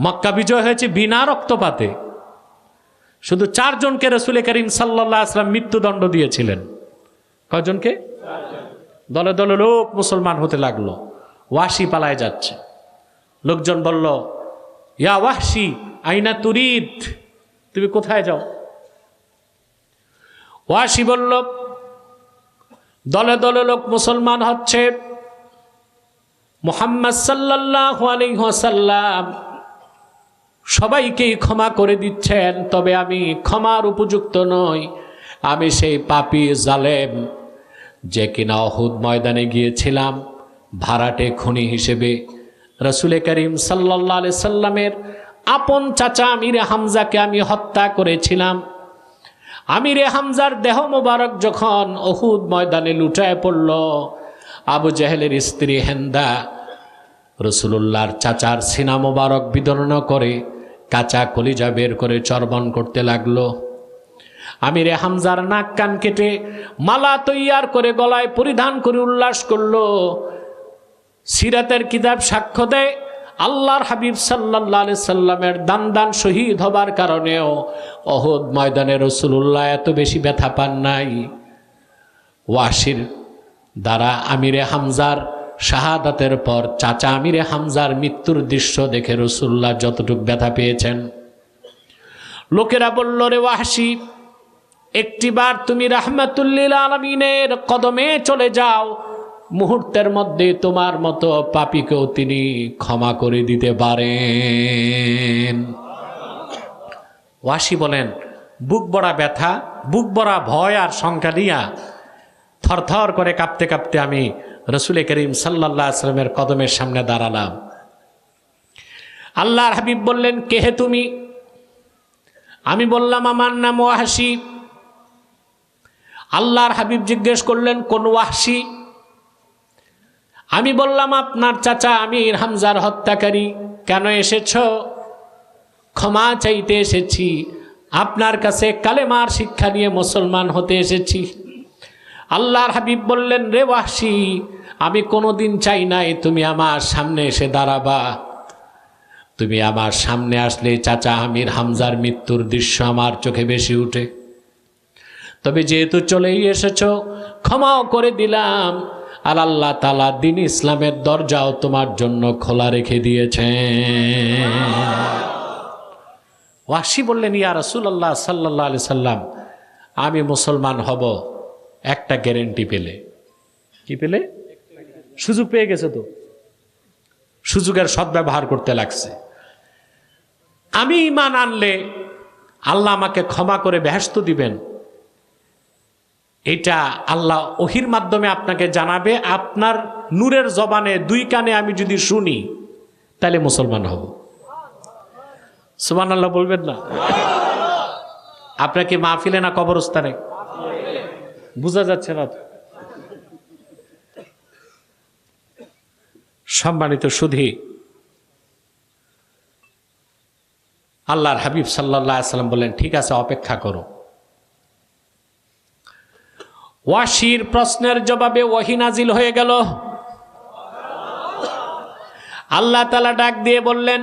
মক্কা বিজয় হয়েছে বিনা রক্তপাতে। শুধু চারজনকে রসুল করিম সাল্লাহ আসলাম মৃত্যুদণ্ড দিয়েছিলেন। কয়জনকে? দলে দলে লোক মুসলমান হতে লাগল। ওয়াসি পালায় যাচ্ছে। লোকজন বলল ইয়া ওয়াসি আইনা তুরিদ? তুমি কোথায় যাও? ওয়াসি বলল দলে দলে লোক মুসলমান হচ্ছে মোহাম্মদ সাল্লাহ আলিহাসাল্লাম সবাইকেই ক্ষমা করে দিচ্ছেন, তবে আমি ক্ষমার উপযুক্ত নই। আমি সেই পাপি জালেম, যে কিনা অহুদ ময়দানে গিয়েছিলাম, ভাড়াটে খুনি হিসেবে। রসুলে করিম সাল্লাহ আলি সাল্লামের আপন চাচা আমিরে হামজাকে আমি হত্যা করেছিলাম। আমিরে হামজার দেহ মোবারক যখন অহুদ ময়দানে লুটায় পড়ল, আবু জাহেলের স্ত্রী হেন্দা, রসুলুল্লাহর চাচার সিনা মোবারক বিতরণ করে কাঁচা কলিজা বের করে চর্বণ করতে লাগল। আমিরে হামজার নাক কান কেটে মালা তৈয়ার করে গলায় পরিধান করে উল্লাস করল। সিরাতের কিতাব সাক্ষ্য দেয়, আল্লাহর হাবিব সাল্লাহ সাল্লামের দান দান শহীদ হবার কারণেও অহদ ময়দানে রসুল্লাহ এত বেশি ব্যথা পান নাই। ওয়াসির দ্বারা আমিরে হামজার শাহাদাতের পর চাচা আমিরে হামজার মৃত্যুর দৃশ্য দেখে রসুল্লাহ যতটুক ব্যথা পেয়েছেন। লোকেরা বলল, রে ওয়াসি একটিবার তুমি রাহমাতুল্লিল আলমিনের কদমে চলে যাও। মুহূর্তের মধ্যে তোমার মতো পাপিকেও তিনি ক্ষমা করে দিতে পারেন। ওয়াসি বলেন, বুক বড়া ব্যথা, বুক বড়া ভয় আর শঙ্কা নিয়া থরথর করে কাঁপতে কাঁপতে আমি রসুল করিম সাল্লাহ আসলামের কদমের সামনে দাঁড়ালাম। আল্লাহর হাবিব বললেন কেহে তুমি? আমি বললাম, আমার নাম ওয়াহাসি আল্লাহর হাবিব জিজ্ঞেস করলেন, কোন ওয়াহাসি আমি বললাম, আপনার চাচা আমির হামজার হত্যাকারী। কেন এসেছ? ক্ষমা চাইতে এসেছি। আপনার কাছে কালেমার শিক্ষা নিয়ে মুসলমান হতে এসেছি। আল্লাহর হাবিব বললেন, রে ওয়াসি আমি কোনোদিন চাই নাই তুমি আমার সামনে এসে দাঁড়াবা। তুমি আমার সামনে আসলে চাচা আমির হামজার মৃত্যুর দৃশ্য আমার চোখে বেশি উঠে। তবে যেহেতু চলেই এসেছ, ক্ষমাও করে দিলাম। আর আল্লাহ তালা দিন ইসলামের দরজাও তোমার জন্য খোলা রেখে দিয়েছে ওয়াসি বললেন, ইয়া রসুল্লাহ সাল্লাহ আলি সাল্লাম, আমি মুসলমান হব। একটা গ্যারেন্টি পেলে। কি পেলে? সুযোগ পেয়ে গেছে তো। সুযোগের সদ্ব্যবহার করতে লাগছে। আমি ইমান আনলে আল্লাহ আমাকে ক্ষমা করে ব্যস্ত দিবেন। এটা আল্লাহ ওহির মাধ্যমে আপনাকে জানাবে। আপনার নূরের জবানে দুই কানে আমি যদি শুনি তাহলে মুসলমান হব। সুমান আল্লাহ বলবেন না। আপনাকে মাহফিলে না কবরস্থানে? বোঝা যাচ্ছে না তো। সম্মানিত সুধী, আল্লাহর হাবিব সাল্লাহ সাল্লাম বললেন, ঠিক আছে, অপেক্ষা করো। ওয়াসির প্রশ্নের জবাবে ওয়াহিনাজিল হয়ে গেল। আল্লাহ তালা ডাক দিয়ে বললেন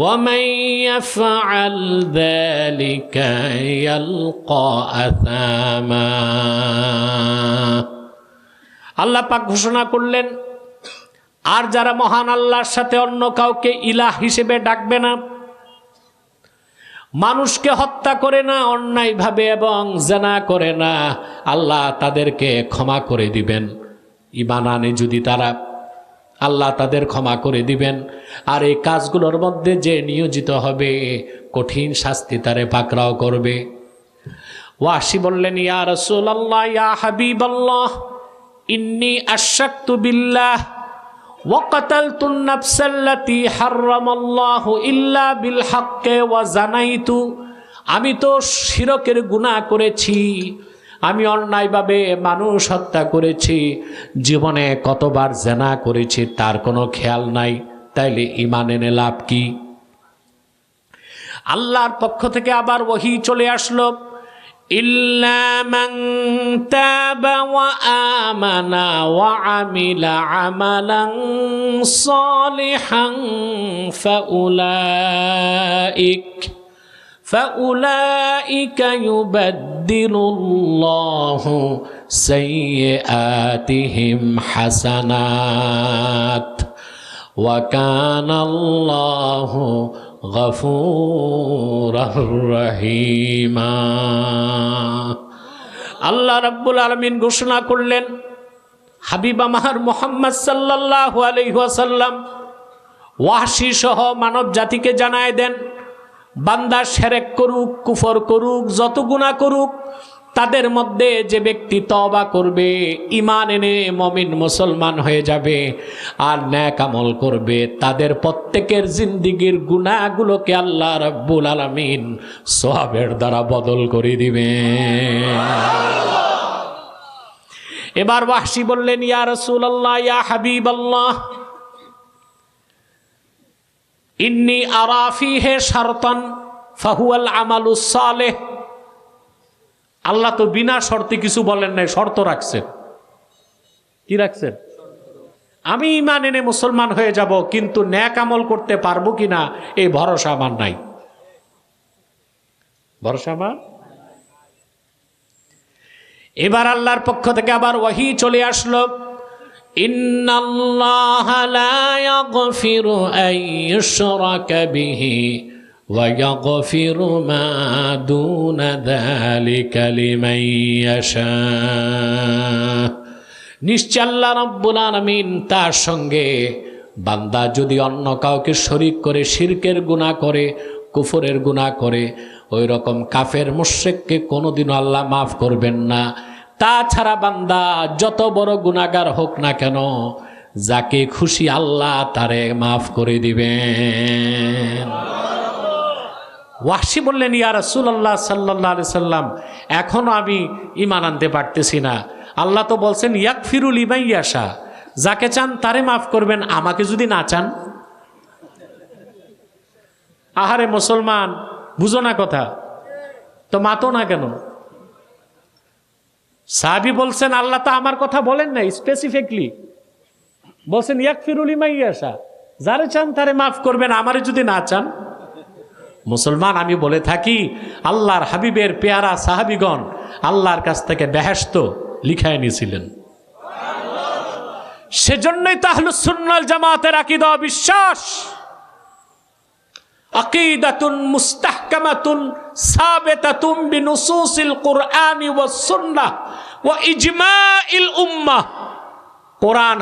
ومن يفعل ذلك يلقى أثاما আল্লাহ পাক ঘোষণা করলেন আর যারা মহান আল্লাহর সাথে অন্য কাউকে ইলাহ হিসেবে ডাকবে না মানুষকে হত্যা করে না অন্যায়ভাবে এবং জানা করে না আল্লাহ তাদেরকে ক্ষমা করে দিবেন ইমান আনে যদি তারা আল্লাহ তাদের ক্ষমা করে দিবেন আর এই কাজগুলোর মধ্যে যে নিয়োজিত হবে কঠিন শাস্তি তারে পাকড়াও করবে ওয়াসি বললেন ইয়া রসুল আল্লাহ ইয়া হাবিব আল্লাহ ইন্নি আশাক্তু বিল্লাহ وقتلت النفس التي حرم الله إلا بالحق وزنيت আমি তো শিরকের গুনাহ করেছি আমি অন্যায়ভাবে মানুষ হত্যা করেছি জীবনে কতবার জেনা করেছি তার কোনো খেয়াল নাই তাইলে ইমান এনে লাভ কি আল্লাহর পক্ষ থেকে আবার ওহি চলে আসলো إلا من تاب وآمن وعمل عملا صالحا فأولئك فأولئك يبدل الله سيئاتهم حسنات وكان الله غفورا رحيما আল্লাহ রাব্বুল আলমিন ঘোষণা করলেন হাবিব আমার মোহাম্মদ সাল্লাহ আলহাসাল্লাম ওয়াসি সহ মানব জাতিকে জানায় দেন বান্দা সেরেক করুক, কুফর করুক, যত গুণা করুক, তাদের মধ্যে যে ব্যক্তি তবা করবে ইমান এনে মমিন মুসলমান হয়ে যাবে আর ন্যাক আমল করবে, তাদের প্রত্যেকের জিন্দিগির গুণাগুলোকে আল্লাহ রব্বুল আলমিন সোহাবের দ্বারা বদল করে দিবে। এবার ওয়াহসি বললেন, ইয়া রসুল আল্লাহ ইয়া হাবিব আল্লাহ ইন্নি আরাফি হে শারতান, ফাহুয়াল আমালুস সালেহ। আল্লাহ তো বিনা শর্তে কিছু বলেন নাই, শর্ত রাখছেন। কি রাখছেন? আমি ইমান এনে মুসলমান হয়ে যাব, কিন্তু ন্যাক আমল করতে পারব কিনা, এই ভরসা আমার নাই। ভরসা আমার? এবার আল্লাহর পক্ষ থেকে আবার ওয়াহি চলে আসলো। ইন্নাল্লাহ লা ইয়াগফিরু আন ইউশরাকা বিহি ويغفر ما دون ذلك لمن يشاء নিশ্চয় আল্লাহ রব্বুল আলামিন তার সঙ্গে বান্দা যদি অন্য কাউকে শরিক করে শিরকের গুনাহ করে কুফরের গুনাহ করে ওই রকম কাফের মুশ্রেককে কোনোদিনও আল্লাহ মাফ করবেন না তাছাড়া বান্দা, যত বড় গুণাগার হোক না কেন, যাকে খুশি আল্লাহ তারে মাফ করে দিবেন। ওয়াসি বললেন, ইয়া রাসূলুল্লাহ সাল্লাল্লাহু আলাইহি সাল্লাম, এখনও আমি ঈমান আনতে পারতেছি না। আল্লাহ তো বলছেন ইয়াকফিরুল ইমাইয়াশা যাকে চান তারে মাফ করবেন, আমাকে যদি না চান? আহারে মুসলমান, বুঝো না কথা, তো মাতো না কেন? সাহাবি বলছেন, আল্লাহ তো আমার কথা বলেন না স্পেসিফিকলি বলছেন ইয়াকফিরুল ইমাইয়াশা যারে চান তারে মাফ করবেন, আমারে যদি না চান। মুসলমান, আমি বলে থাকি, আল্লাহর হাবিবের পেয়ারা সাহাবিগণ আল্লাহর কাছ থেকে বেহেস্ত লিখায় নিয়েছিলেন। সেজন্যই তাহলে সুন্নাল জামাতের আকিদা বিশ্বাস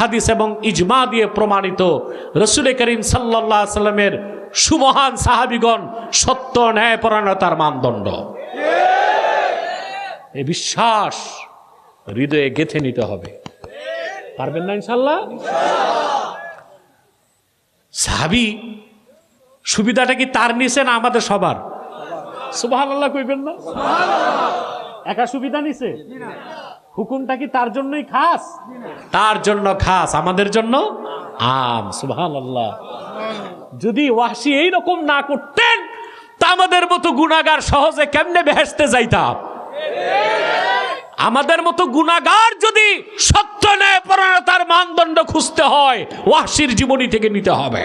হাদিস এবং ইজমা দিয়ে প্রমাণিত রসুল করিম সাল্লামের সুমহান সাহাবিগণ সত্য ন্যায়পরায়ণতার মানদণ্ড। বিশ্বাস হৃদয়ে গেথে নিতে হবে। পারবেন না ইনশাল্লাহ সাহাবি সুবিধাটা কি তার নিছে না আমাদের সবার? সুবাহ আল্লাহ কইবেন না? একা সুবিধা নিছে? হুকুমটা কি তার জন্যই খাস? তার জন্য খাস, আমাদের জন্য? আম সুবহান আল্লাহ যদি ওয়াসি এইরকম না করতেন, তা আমাদের মতো গুণাগার সহজে কেমনে বেহেসতে যাইতাম? আমাদের মতো গুণাগার যদি সত্য ন্যায় পরায়ণতার মানদণ্ড খুঁজতে হয় ওয়াসির জীবনী থেকে নিতে হবে।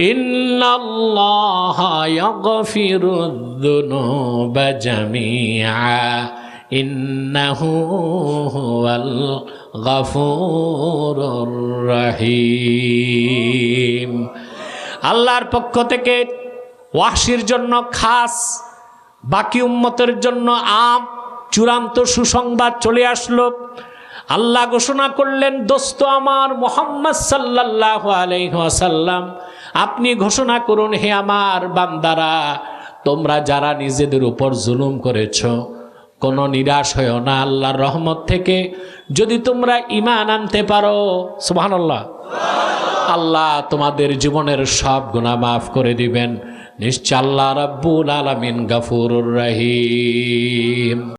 ان الله يغفر الذنوب جميعا إنه هو الغفور الرحيم আল্লাহর পক্ষ থেকে ওয়াসির জন্য খাস বাকি উম্মতের জন্য আম চূড়ান্ত সুসংবাদ চলে আসলো আল্লাহ ঘোষণা করলেন দোস্ত আমার মোহাম্মদ সাল্লাহ আলহাসাল্লাম আপনি ঘোষণা করুন, হে আমার বান্দারা, তোমরা যারা নিজেদের উপর জুলুম করেছ, কোনো নিরাশ হয়েও না আল্লাহর রহমত থেকে। যদি তোমরা ইমান আনতে পারো, সুবহানাল্লাহ। আল্লাহ তোমাদের জীবনের সব গুণা মাফ করে দিবেন। নিশ্চয় আল্লাহ রাব্বুল আলামিন গাফুরুর রহিম।